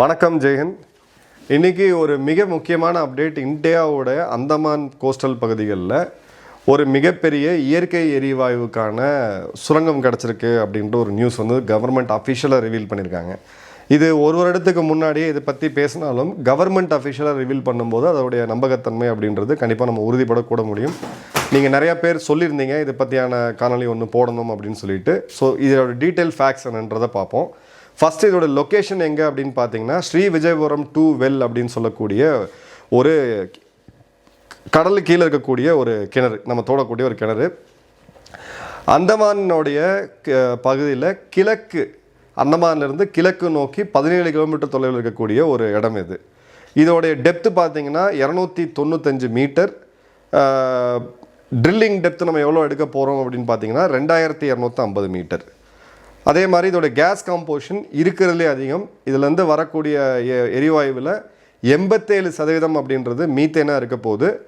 வணக்கம் ஜெயஹிந்த் இன்னைக்கு ஒரு மிக முக்கியமான அப்டேட் இந்தியாவோட அந்தமான் கோஸ்டல் பகுதிகளில் ஒரு மிகப்பெரிய இயற்கை எரிவாயுவுக்கான சுரங்கம் கிடச்சிருக்கு அப்படின்ற ஒரு நியூஸ் வந்து கவர்மெண்ட் அஃபிஷியலாக ரிவீல் பண்ணியிருக்காங்க. இது ஒரு வருடத்துக்கு முன்னாடியே இதை பற்றி பேசினாலும் கவர்மெண்ட் அஃபிஷியலாக ரிவீல் பண்ணும்போது அதோடைய நம்பகத்தன்மை அப்படின்றது கண்டிப்பாக நம்ம உறுதிப்படக்கூட முடியும். நீங்கள் நிறையா பேர் சொல்லியிருந்தீங்க இதை பற்றியான காணொலி ஒன்று போடணும் அப்படின்னு சொல்லிட்டு. ஸோ இதோட டீட்டெயில் ஃபேக்ஸ் என்னன்றதை பார்ப்போம். ஃபஸ்ட்டு இதோட லொக்கேஷன் எங்கே அப்படின்னு பார்த்தீங்கன்னா ஸ்ரீ விஜயபுரம் டூ வெல் அப்படின்னு சொல்லக்கூடிய ஒரு கடலுக்கு கீழே இருக்கக்கூடிய ஒரு கிணறு நம்ம தோடக்கூடிய ஒரு கிணறு. அந்தமானுடைய க- பகுதியில் கிழக்கு அந்தமான்லேருந்து கிழக்கு நோக்கி பதினேழு கிலோமீட்டர் தொலைவில் இருக்கக்கூடிய ஒரு இடம் இது. இதோடைய டெப்த்து பார்த்தீங்கன்னா இரநூத்தி தொண்ணூத்தஞ்சு மீட்டர் ட்ரில்லிங் டெப்த்து நம்ம எவ்வளோ எடுக்க போகிறோம் அப்படின்னு பார்த்தீங்கன்னா ரெண்டாயிரத்தி இரநூத்தி ஐம்பது மீட்டர் அதே மாதிரி இதோட கேஸ் காம்போஷன் இருக்கிறதுலே அதிகம். இதுலேருந்து வரக்கூடிய எ- எரிவாயுவில் எண்பத்தேழு சதவீதம் அப்படின்றது மீத்தேனாக இருக்க போகுது.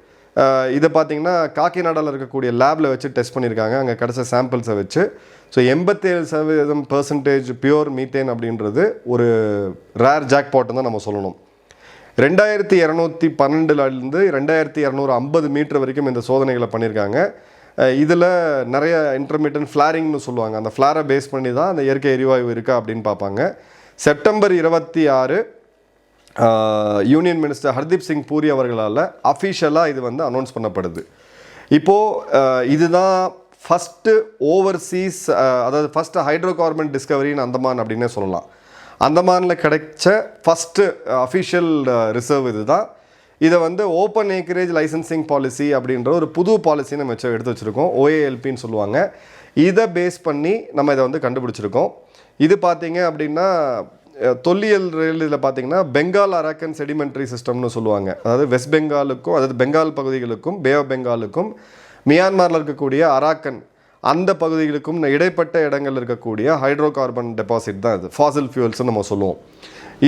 இதை பார்த்தீங்கன்னா காக்கிநாடாவில் இருக்கக்கூடிய லேபில் வச்சு டெஸ்ட் பண்ணியிருக்காங்க அங்கே கிடச்ச சாம்பிள்ஸை வச்சு. ஸோ எண்பத்தேழு சதவீதம் பர்சன்டேஜ் பியூர் மீத்தேன் அப்படின்றது ஒரு ரேர் ஜாக்பாட்னு தான் நம்ம சொல்லணும். ரெண்டாயிரத்தி இரநூத்தி பன்னெண்டுலேருந்து ரெண்டாயிரத்தி இரநூறு ஐம்பது மீட்டர் வரைக்கும் இந்த சோதனைகளை பண்ணியிருக்காங்க இதில் நிறைய இன்டர்மீடியன் ஃப்ளாரிங்னு சொல்லுவாங்க. அந்த ஃப்ளாரை பேஸ் பண்ணி தான் அந்த இயற்கை எரிவாயு இருக்கா அப்படின்னு பார்ப்பாங்க. செப்டம்பர் இருபத்தி ஆறு யூனியன் மினிஸ்டர் ஹர்தீப் சிங் பூரி அவர்களால் அஃபிஷியலாக இது வந்து அனௌன்ஸ் பண்ணப்படுது. இப்போது இதுதான் ஃபஸ்ட்டு ஓவர்சீஸ் அதாவது ஃபஸ்ட்டு ஹைட்ரோ கார்பன் டிஸ்கவரின்னு அந்தமான் அப்படின்னே சொல்லலாம். அந்தமானில் கிடைச்ச ஃபஸ்ட்டு அஃபிஷியல் ரிசர்வ் இதுதான். இதை வந்து ஓப்பன் ஏக்கரேஜ் லைசன்சிங் பாலிசி அப்படின்ற ஒரு புது பாலிசி நம்ம வச்சு எடுத்து வச்சுருக்கோம். ஓஏஎல்பின்னு சொல்லுவாங்க. இதை பேஸ் பண்ணி நம்ம இதை வந்து கண்டுபிடிச்சிருக்கோம். இது பார்த்தீங்க அப்படின்னா தொல்லியல் தொல்லியல் இதில் பார்த்தீங்கன்னா பெங்கால் அரக்கன் செடிமெண்ட்ரி சிஸ்டம்னு சொல்லுவாங்க. அதாவது வெஸ்ட் பெங்காலுக்கும் அதாவது பெங்கால் பகுதிகளுக்கும் பே ஆஃப் பெங்காலுக்கும் மியான்மரில் இருக்கக்கூடிய அராக்கன் அந்த பகுதிகளுக்கும் இடைப்பட்ட இடங்கள் இருக்கக்கூடிய ஹைட்ரோ கார்பன் டெபாசிட் தான் இது. ஃபாசில் ஃபியூல்ஸ்னு நம்ம சொல்லுவோம்.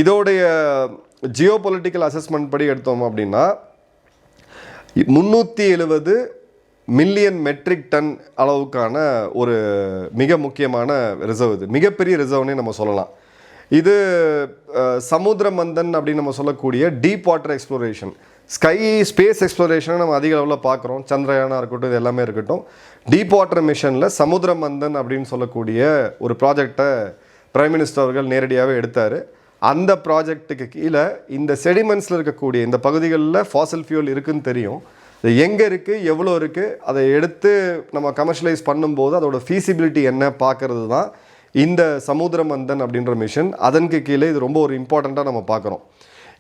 இதோடைய ஜியோ பொலிட்டிக்கல் அசஸ்மெண்ட் படி எடுத்தோம் அப்படின்னா முந்நூற்றி எழுபது மில்லியன் மெட்ரிக் டன் அளவுக்கான ஒரு மிக முக்கியமான ரிசர்வ் இது. மிகப்பெரிய ரிசர்வ்னே நம்ம சொல்லலாம். இது அஹ், சமுத்திர மந்தன் அப்படின்னு நம்ம சொல்லக்கூடிய deep water exploration sky space எக்ஸ்ப்ளோரேஷனை நம்ம அதிக அளவில் பார்க்குறோம். சந்திரயானா இருக்கட்டும் இது எல்லாமே இருக்கட்டும். டீப் வாட்டர் மிஷனில் சமுத்திர மந்தன் அப்படின்னு சொல்லக்கூடிய ஒரு ப்ராஜெக்டை பிரைம் மினிஸ்டர் அவர்கள் நேரடியாகவே எடுத்தார். அந்த ப்ராஜெக்ட்டுக்கு கீழே இந்த செடிமெண்ட்ஸில் இருக்கக்கூடிய இந்த பகுதிகளில் ஃபாசல் ஃபியூல் இருக்குதுன்னு தெரியும். இது எங்கே இருக்குது எவ்வளோ இருக்குது அதை எடுத்து நம்ம கமர்ஷியலைஸ் பண்ணும்போது அதோட ஃபீசிபிலிட்டி என்ன பார்க்கறது தான் இந்த சமுத்திர மந்தன் அப்படின்ற மிஷன் அதனுக்கு கீழே இது ரொம்ப ஒரு இம்பார்ட்டண்ட்டாக நம்ம பார்க்குறோம்.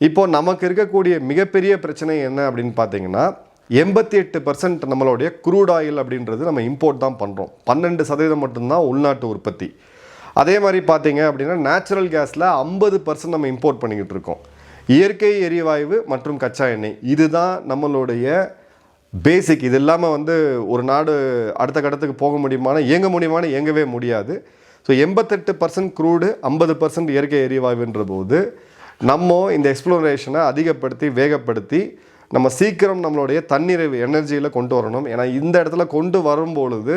இப்போது நமக்கு இருக்கக்கூடிய மிகப்பெரிய பிரச்சனை என்ன அப்படின்னு பார்த்தீங்கன்னா எண்பத்தி எட்டு பர்சன்ட் நம்மளுடைய குரூட் ஆயில் அப்படின்றது நம்ம இம்போர்ட் தான் பண்ணுறோம் பன்னெண்டு சதவீதம் மட்டும்தான் உள்நாட்டு உற்பத்தி. அதே மாதிரி பார்த்தீங்க அப்படின்னா நேச்சுரல் கேஸில் ஐம்பது பர்சன்ட் நம்ம இம்போர்ட் பண்ணிக்கிட்டு இருக்கோம். இயற்கை எரிவாயு மற்றும் கச்சா எண்ணெய் இதுதான் நம்மளுடைய பேசிக் இது இல்லாமல் வந்து ஒரு நாடு அடுத்த கட்டத்துக்கு போக முடியுமான இயங்க முடியுமான்னு இயங்கவே முடியாது. ஸோ எண்பத்தெட்டு பர்சன்ட் க்ரூடு ஐம்பது பர்சன்ட் இயற்கை எரிவாயுன்ற போது நம்ம இந்த எக்ஸ்ப்ளோரேஷனை அதிகப்படுத்தி வேகப்படுத்தி நம்ம சீக்கிரம் நம்மளுடைய தன்னிறைவு எனர்ஜியில் கொண்டு வரணும். ஏன்னா இந்த இடத்துல கொண்டு வரும் பொழுது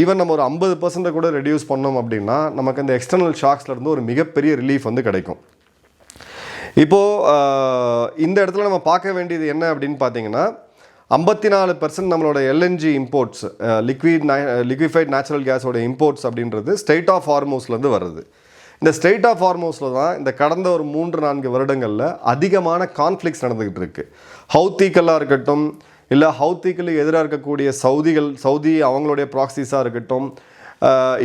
ஈவன் நம்ம ஒரு ஐம்பது பர்சன்ட்டை கூட ரெடியூஸ் பண்ணோம் அப்படின்னா நமக்கு அந்த எக்ஸ்டர்னல் ஷாக்ஸ்லேருந்து ஒரு மிகப்பெரிய ரிலீஃப் வந்து கிடைக்கும். இப்போது இந்த இடத்துல நம்ம பார்க்க வேண்டியது என்ன அப்படின்னு பார்த்தீங்கன்னா ஐம்பத்தி நாலு பர்சன்ட் நம்மளோட LNG imports liquid liquefied natural கேஸோட இம்போர்ட்ஸ் அப்படின்றது ஸ்டேட் ஆஃப் ஹார்மோஸ்லேருந்து வருது. இந்த ஸ்டேட் ஆஃப் ஹார்மோஸில் தான் இந்த கடந்த ஒரு மூன்று நான்கு வருடங்களில் அதிகமான கான்ஃப்ளிக்ஸ் நடந்துக்கிட்டு இருக்குது ஹவுத்தீக்கெல்லாம் இருக்கட்டும் இல்லை ஹவுத்தீக்களுக்கு எதிராக இருக்கக்கூடிய சவுதிகள் சவுதி அவங்களுடைய ப்ராக்சிஸாக இருக்கட்டும்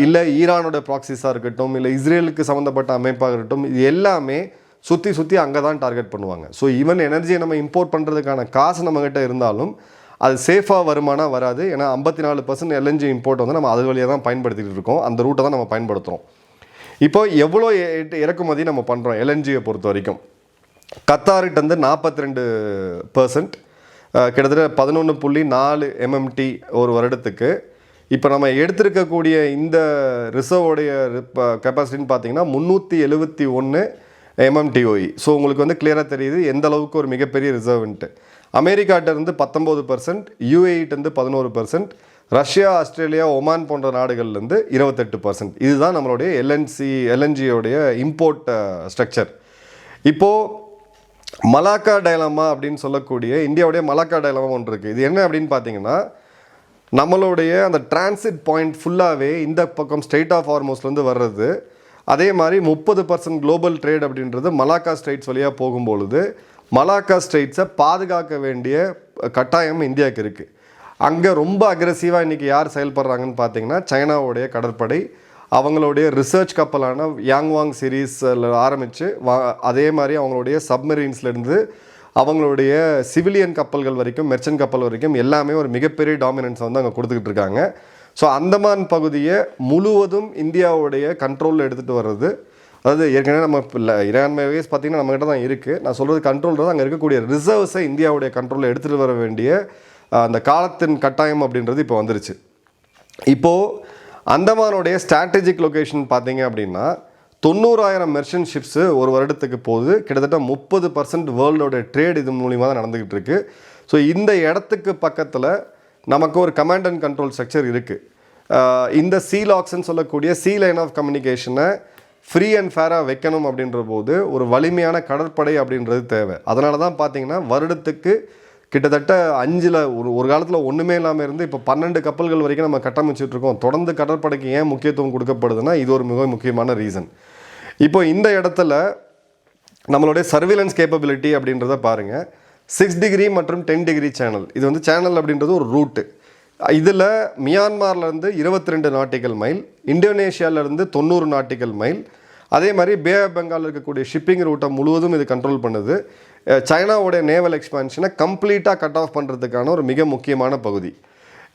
இல்லை ஈரானோட ப்ராக்சிஸாக இருக்கட்டும் இல்லை இஸ்ரேலுக்கு சம்மந்தப்பட்ட அமைப்பாக இருக்கட்டும் இது எல்லாமே சுற்றி சுற்றி அங்கே தான் டார்கெட் பண்ணுவாங்க. ஸோ ஈவன் எனர்ஜியை நம்ம இம்போர்ட் பண்ணுறதுக்கான காசு நம்மக்கிட்ட இருந்தாலும் அது சேஃபாக வருமானா வராது. ஏன்னா ஐம்பத்தி நாலு பர்சன்ட் எல்என்ஜி இம்போர்ட் வந்து நம்ம அது வழியாக தான் பயன்படுத்திகிட்டு இருக்கோம். அந்த ரூட்டை தான் நம்ம பயன்படுத்துகிறோம் இப்போ எவ்வளோ இறக்குமதி நம்ம பண்ணுறோம் எல்என்ஜியை பொறுத்த வரைக்கும்? கத்தார்கிட்ட வந்து நாற்பத்தி ரெண்டு பர்சன்ட் கிட்டத்தட்ட பதினொன்று புள்ளி நாலு எம்எம்டி ஒரு வருடத்துக்கு. இப்போ நம்ம எடுத்திருக்கக்கூடிய இந்த ரிசர்வோடைய கெப்பாசிட்டின்னு பார்த்தீங்கன்னா முந்நூற்றி எழுபத்தி ஒன்று எம்எம்டிஓஇ ஸோ உங்களுக்கு வந்து கிளியராக தெரியுது எந்த அளவுக்கு ஒரு மிகப்பெரிய ரிசர்வ்ன்ட்டு அமெரிக்காட்டிருந்து பத்தொம்போது பர்சன்ட் யூஏஇட்டிருந்து பதினோரு பர்சன்ட் ரஷ்யா ஆஸ்திரேலியா ஒமான் போன்ற நாடுகள்லேருந்து இருபத்தெட்டு பர்சன்ட் இதுதான் நம்மளுடைய எல்என்சி எல்என்ஜியோடைய இம்போர்ட் ஸ்ட்ரக்சர் இப்போது மலாக்கா டைலமா அப்படின்னு சொல்லக்கூடிய இந்தியாவுடைய மலாக்கா டைலமா ஒன்று இருக்குது இது என்ன அப்படின்னு பார்த்தீங்கன்னா நம்மளுடைய அந்த டிரான்சிட் பாயிண்ட் ஃபுல்லாகவே இந்த பக்கம் ஸ்ட்ரெயிட் ஆஃப் ஹார்மோஸ்லேருந்து வர்றது அதே மாதிரி முப்பது பர்சன்ட் குளோபல் ட்ரேட் அப்படின்றது மலாக்கா ஸ்ட்ரெயிட்ஸ் வழியாக போகும்பொழுது மலாக்கா ஸ்ட்ரைட்ஸை பாதுகாக்க வேண்டிய கட்டாயம் இந்தியாவுக்கு இருக்குது அங்கே ரொம்ப அக்ரெசிவாக இன்றைக்கி யார் செயல்படுறாங்கன்னு பார்த்தீங்கன்னா சைனாவுடைய கடற்படை அவங்களுடைய ரிசர்ச் கப்பலான யாங்வாங் சீரீஸில் ஆரம்பித்து வா அதே மாதிரி அவங்களுடைய சப்மரீன்ஸ்லேருந்து அவங்களுடைய சிவிலியன் கப்பல்கள் வரைக்கும் மெர்ச்சன்ட் கப்பல் வரைக்கும் எல்லாமே ஒரு மிகப்பெரிய டாமினன்ஸ் வந்து அங்கே கொடுத்துக்கிட்டு இருக்காங்க. ஸோ அந்தமான் பகுதியை முழுவதும் இந்தியாவுடைய கண்ட்ரோலில் எடுத்துகிட்டு வர்றது அதாவது ஏற்கனவே நம்ம இல்லை இரான்மை வேஸ் பார்த்திங்கன்னா நம்மகிட்ட தான் இருக்குது நான் சொல்கிறது கண்ட்ரோல் அங்கே இருக்கக்கூடிய ரிசர்வ்ஸை இந்தியாவுடைய கண்ட்ரோலில் எடுத்துகிட்டு வர வேண்டிய அந்த காலத்தின் கட்டாயம் அப்படின்றது இப்போ வந்துருச்சு. இப்போது அந்தமானுடைய ஸ்ட்ராட்டஜிக் லொக்கேஷன் பார்த்தீங்க அப்படின்னா தொண்ணூறாயிரம் மெர்ஷன் ஷிப்ஸு ஒரு வருடத்துக்கு போகுது. கிட்டத்தட்ட முப்பது பர்சன்ட் வேர்ல்டோட ட்ரேட் இது மூலிமா தான் நடந்துக்கிட்டு இருக்கு. ஸோ இந்த இடத்துக்கு பக்கத்தில் நமக்கு ஒரு கமாண்ட் அண்ட் கண்ட்ரோல் ஸ்ட்ரக்சர் இருக்குது இந்த சீ லாக்ஸ்ன்னு சொல்லக்கூடிய சீ லைன் ஆஃப் கம்யூனிகேஷனை ஃப்ரீ அண்ட் ஃபேராக வைக்கணும் அப்படின்ற போது ஒரு வலிமையான கடற்படை அப்படின்றது தேவை. அதனால தான் பார்த்தீங்கன்னா வருடத்துக்கு கிட்டத்தட்ட அஞ்சில் ஒரு ஒரு காலத்தில் ஒன்றுமே இல்லாமல் இருந்து இப்போ பன்னெண்டு கப்பல்கள் வரைக்கும் நம்ம கட்டமைச்சிட்டு இருக்கோம். தொடர்ந்து கடற்படைக்கு ஏன் முக்கியத்துவம் கொடுக்கப்படுதுன்னா இது ஒரு மிக முக்கியமான ரீசன் இப்போ இந்த இடத்துல நம்மளுடைய சர்வேலன்ஸ் கேப்பபிலிட்டி அப்படின்றத பாருங்கள் சிக்ஸ் டிகிரி மற்றும் டென் டிகிரி சேனல் இது வந்து சேனல் அப்படின்றது ஒரு ரூட்டு இதில் மியான்மார்லேருந்து இருபத்தி ரெண்டு நாட்டிக்கல் மைல் இந்தோனேஷியாவிலேருந்து தொண்ணூறு நாட்டிக்கல் மைல். அதே மாதிரி பே ஆஃப் பெங்கால் இருக்கக்கூடிய ஷிப்பிங் ரூட்டை முழுவதும் இது கண்ட்ரோல் பண்ணுது. சைனாவுடைய நேவல் எக்ஸ்பான்ஷனை கம்ப்ளீட்டாக கட் ஆஃப் பண்ணுறதுக்கான ஒரு மிக முக்கியமான பகுதி.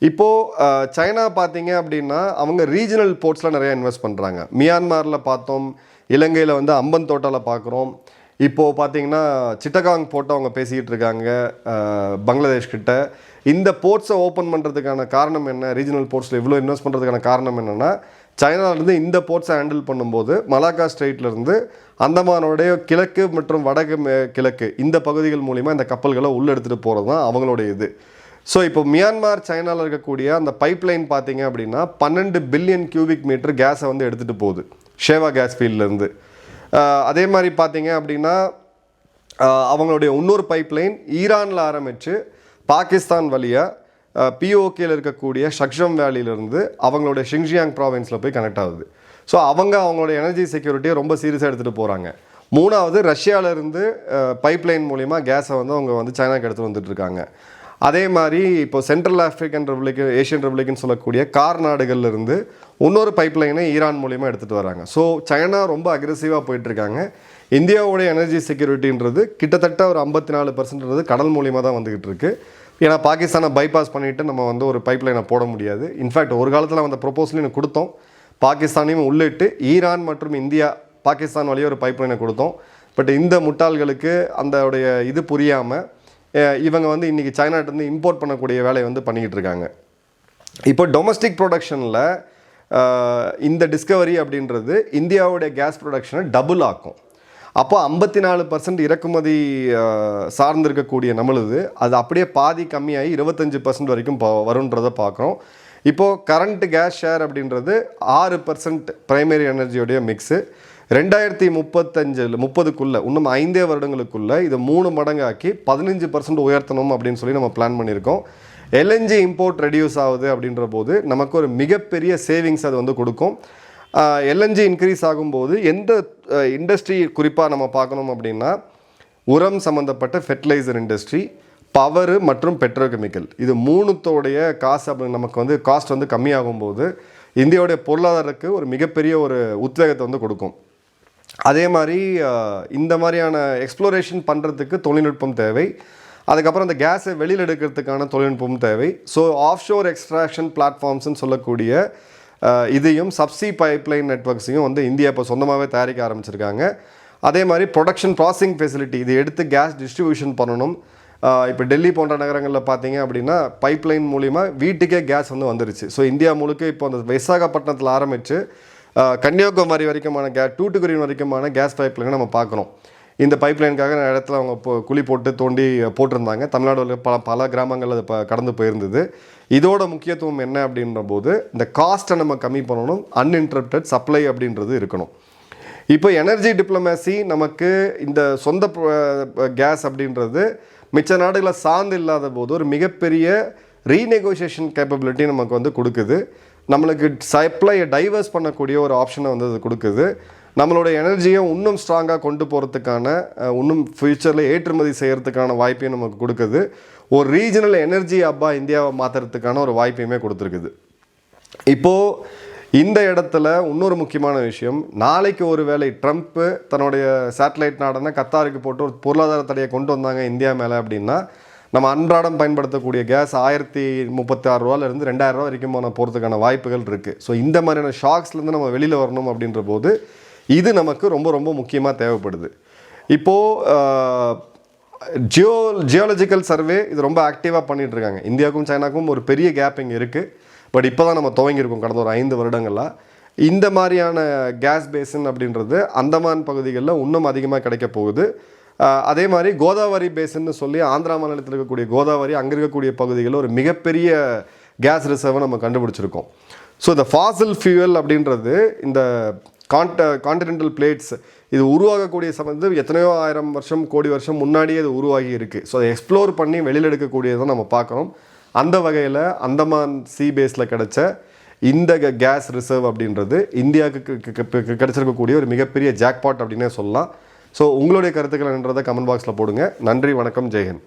இப்போது சைனா பார்த்தீங்க அப்படின்னா அவங்க ரீஜனல் போர்ட்ஸில் நிறையா இன்வெஸ்ட் பண்ணுறாங்க மியான்மாரில் பார்த்தோம் இலங்கையில் வந்து அம்பன் தோட்டாவில் பார்க்குறோம் இப்போது பார்த்தீங்கன்னா சிட்டகாங் போட்டு அவங்க பேசிக்கிட்டு இருக்காங்க பங்களாதேஷ் கிட்ட. இந்த போர்ட்ஸை ஓப்பன் பண்ணுறதுக்கான காரணம் என்ன? ரீஜனல் போர்ட்ஸில் இவ்வளோ இன்வெஸ்ட் பண்ணுறதுக்கான காரணம் என்னென்னா சைனாவிலேருந்து இந்த போர்ட்ஸை ஹேண்டில் பண்ணும்போது மலாக்கா ஸ்ட்ரெயிட்லேருந்து அந்தமானுடைய கிழக்கு மற்றும் வடக்கு மே- கிழக்கு இந்த பகுதிகள் மூலிமா இந்த கப்பல்களை உள்ள எடுத்துகிட்டு போகிறது தான் அவங்களுடைய இது. ஸோ இப்போ மியான்மார் சைனாவில் இருக்கக்கூடிய அந்த பைப்லைன் பார்த்தீங்க அப்படின்னா பன்னெண்டு பில்லியன் கியூபிக் மீட்டர் கேஸை வந்து எடுத்துகிட்டு போகுது. ஷேவா கேஸ் ஃபீல்ட்லேருந்து அதே மாதிரி பார்த்தீங்க அப்படின்னா அவங்களுடைய இன்னொரு பைப்லைன் ஈரானில் ஆரம்பித்து பாகிஸ்தான் வழியாக பிஓகேயில் இருக்கக்கூடிய ஷக்ஷம் வேலியிலேருந்து அவங்களுடைய ஷிங்ஜியாங் ப்ராவின்ஸில் போய் கனெக்ட் ஆகுது. ஸோ அவங்க அவங்களோட எனர்ஜி செக்யூரிட்டியை ரொம்ப சீரியஸாக எடுத்துகிட்டு போகிறாங்க மூணாவது ரஷ்யாவிலேருந்து பைப்லைன் மூலிமா கேஸை வந்து அவங்க வந்து சைனாக்கு எடுத்து வந்துட்டு இருக்காங்க. அதே மாதிரி இப்போ சென்ட்ரல் ஆஃப்ரிக்கன் ரிப்ளிக் ஏஷியன் ரிப்ளிக்னு சொல்லக்கூடிய கார் நாடுகள்லேருந்து இன்னொரு பைப்லைனை ஈரான் மூலிமா எடுத்துகிட்டு வராங்க. ஸோ சைனா ரொம்ப அக்ரெசிவாக போயிட்டுருக்காங்க இந்தியாவோடைய எனர்ஜி செக்யூரிட்டின்றது கிட்டத்தட்ட ஒரு ஐம்பத்தி நாலு பர்சன்ட்ன்றது கடல் மூலிமா தான் வந்துக்கிட்டு இருக்குது ஏன்னா பாகிஸ்தானை பைபாஸ் பண்ணிவிட்டு நம்ம வந்து ஒரு பைப்லைனை போட முடியாது. இன்ஃபேக்ட் ஒரு காலத்தில் அந்த ப்ரொப்போசலையும் கொடுத்தோம். பாகிஸ்தானையும் உள்ளிட்டு ஈரான் மற்றும் இந்தியா பாகிஸ்தான் வழியே ஒரு பைப்லைனை கொடுத்தோம். பட் இந்த முட்டாள்களுக்கு அந்தோடைய இது புரியாமல் இவங்க வந்து இன்றைக்கி சைனாட்டிருந்து இம்போர்ட் பண்ணக்கூடிய வேலையை வந்து பண்ணிக்கிட்டு இருக்காங்க. இப்போ டொமஸ்டிக் ப்ரொடக்ஷனில் இந்த டிஸ்கவரி அப்படின்றது இந்தியாவுடைய கேஸ் ப்ரொடக்ஷனை டபுள் ஆக்கும். அப்போ ஐம்பத்தி நாலு பர்சன்ட் இறக்குமதி சார்ந்திருக்கக்கூடிய நம்மளுது. அது அப்படியே பாதி கம்மியாகி இருபத்தஞ்சி பர்சன்ட் வரைக்கும் வருன்றதை வரும்ன்றதை பார்க்குறோம். இப்போது கரண்ட்டு கேஸ் ஷேர் அப்படின்றது ஆறு பர்சன்ட் ப்ரைமரி எனர்ஜியோடைய மிக்ஸு ரெண்டாயிரத்தி முப்பத்தஞ்சில் முப்பதுக்குள்ளே இன்னும் ஐந்தே வருடங்களுக்குள்ளே இதை மூணு மடங்காக்கி பதினஞ்சு பர்சன்ட் உயர்த்தணும் அப்படின்னு சொல்லி நம்ம பிளான் பண்ணியிருக்கோம். எல்என்ஜி இம்போர்ட் ரெடியூஸ் ஆகுது அப்படின்ற போது நமக்கு ஒரு மிகப்பெரிய சேவிங்ஸ் அது வந்து கொடுக்கும். எல்என்ஜி இன்க்ரீஸ் ஆகும்போது எந்த இண்டஸ்ட்ரி குறிப்பாக நம்ம பார்க்கணும் அப்படின்னா உரம் சம்மந்தப்பட்ட ஃபெர்டிலைசர் இண்டஸ்ட்ரி பவரு மற்றும் பெட்ரோகெமிக்கல் இது மூணுத்தோடைய காசு அப்படி நமக்கு வந்து காஸ்ட் வந்து கம்மியாகும் போது இந்தியாவுடைய பொருளாதாரத்துக்கு ஒரு மிகப்பெரிய ஒரு உத்வேகத்தை வந்து கொடுக்கும். அதே மாதிரி இந்த மாதிரியான எக்ஸ்ப்ளோரேஷன் பண்ணுறதுக்கு தொழில்நுட்பம் தேவை. அதுக்கப்புறம் அந்த கேஸை வெளியில் எடுக்கிறதுக்கான தொழில்நுட்பம் தேவை. ஸோ ஆஃப்ஷோர் எக்ஸ்ட்ராக்ஷன் பிளாட்ஃபார்ம்ஸ்னு சொல்லக்கூடிய இதையும் சப்சி பைப்லைன் நெட்ஒர்க்ஸையும் வந்து இந்தியா இப்போ சொந்தமாகவே தயாரிக்க ஆரம்பிச்சிருக்காங்க. அதே மாதிரி ப்ரொடக்ஷன் ப்ராசஸிங் ஃபெசிலிட்டி இது எடுத்து கேஸ் டிஸ்ட்ரிபியூஷன் பண்ணணும். இப்போ டெல்லி போன்ற நகரங்களில் பார்த்தீங்க அப்படின்னா பைப்லைன் மூலிமா வீட்டுக்கே கேஸ் வந்து வந்துருச்சு. ஸோ இந்தியா முழுக்க இப்போ அந்த விசாகப்பட்டினத்தில் ஆரம்பித்து கன்னியாகுமரி வரைக்குமான கே டூட்டுக்குரி வரைக்குமான கேஸ் பைப்லைனை நம்ம பார்க்குறோம் இந்த பைப்லைனுக்காக நிறைய இடத்துல அவங்க இப்போ குழி போட்டு தோண்டி போட்டிருந்தாங்க. தமிழ்நாடு பல பல கிராமங்கள் அது இப்போ கடந்து போயிருந்தது. இதோட முக்கியத்துவம் என்ன அப்படின்ற போது இந்த காஸ்ட்டை நம்ம கம்மி பண்ணணும் அன்இன்டரப்டட் சப்ளை அப்படின்றது இருக்கணும். இப்போ எனர்ஜி டிப்ளமேசி நமக்கு இந்த சொந்த கேஸ் அப்படின்றது மிச்ச நாடுகளை சார்ந்து இல்லாத போது ஒரு மிகப்பெரிய ரீநெகோசியேஷன் கேப்பபிலிட்டி நமக்கு வந்து கொடுக்குது. நம்மளுக்கு சப்ளையை டைவர்ஸ் பண்ணக்கூடிய ஒரு ஆப்ஷனை வந்து அது கொடுக்குது. நம்மளோட எனர்ஜியை இன்னும் ஸ்ட்ராங்காக கொண்டு போகிறதுக்கான இன்னும் ஃப்யூச்சரில் ஏற்றுமதி செய்கிறதுக்கான வாய்ப்பையும் நமக்கு கொடுக்குது. ஒரு ரீஜனல் எனர்ஜி அப்பா இந்தியாவை மாற்றுறதுக்கான ஒரு வாய்ப்பையுமே கொடுத்துருக்குது. இப்போது இந்த இடத்துல இன்னொரு முக்கியமான விஷயம் நாளைக்கு ஒரு வேளை ட்ரம்ப்பு தன்னுடைய சேட்டலைட் நாடான கத்தாருக்கு போட்டு ஒரு பொருளாதார தடையை கொண்டு வந்தாங்க இந்தியா மேலே அப்படின்னா நம்ம அன்றாடம் பயன்படுத்தக்கூடிய கேஸ் ஆயிரத்தி முப்பத்தி ஆறு ரூபாலேருந்து ரெண்டாயிரம் ரூபா வரைக்கும் போன போகிறதுக்கான வாய்ப்புகள் இருக்குது ஸோ இந்த மாதிரியான ஷாக்ஸ்லேருந்து நம்ம வெளியில் வரணும் அப்படின்ற போது இது நமக்கு ரொம்ப ரொம்ப முக்கியமாக தேவைப்படுது. இப்போது ஜியோ ஜியாலஜிக்கல் சர்வே இது ரொம்ப ஆக்டிவாக பண்ணிகிட்ருக்காங்க இருக்காங்க இந்தியாவுக்கும் சைனாக்கும் ஒரு பெரிய கேப் இங்கே இருக்குது பட் இப்போ தான் நம்ம துவங்கியிருக்கோம் கடந்த ஒரு ஐந்து வருடங்களாக இந்த மாதிரியான கேஸ் பேசின் அப்படின்றது அந்தமான் பகுதிகளில் இன்னும் அதிகமாக கிடைக்க போகுது. அதே மாதிரி கோதாவரி பேசின்னு சொல்லி ஆந்திரா மாநிலத்தில் இருக்கக்கூடிய கோதாவரி அங்கே இருக்கக்கூடிய பகுதிகளில் ஒரு மிகப்பெரிய கேஸ் ரிசர்வை நம்ம கண்டுபிடிச்சிருக்கோம். ஸோ இந்த ஃபாசில் ஃபியூவல் அப்படின்றது இந்த கான்ட கான்டினென்டல் பிளேட்ஸ் இது உருவாகக்கூடிய சமயத்து எத்தனையோ ஆயிரம் வருஷம் கோடி வருஷம் முன்னாடியே இது உருவாகி இருக்குது ஸோ அதை எக்ஸ்ப்ளோர் பண்ணி வெளியில் எடுக்கக்கூடியதை நம்ம பார்க்குறோம் அந்த வகையில் அந்தமான் சி பேஸில் கிடைச்ச இந்த கேஸ் ரிசர்வ் அப்படின்றது இந்தியாவுக்கு கி- கிடைச்சிருக்கக்கூடிய ஒரு மிகப்பெரிய ஜாக்பாட் அப்படின்னே சொல்லலாம். ஸோ உங்களுடைய கருத்துக்கள் என்றதை கமெண்ட் பாக்ஸில் போடுங்க. நன்றி வணக்கம் ஜெயஹிந்த்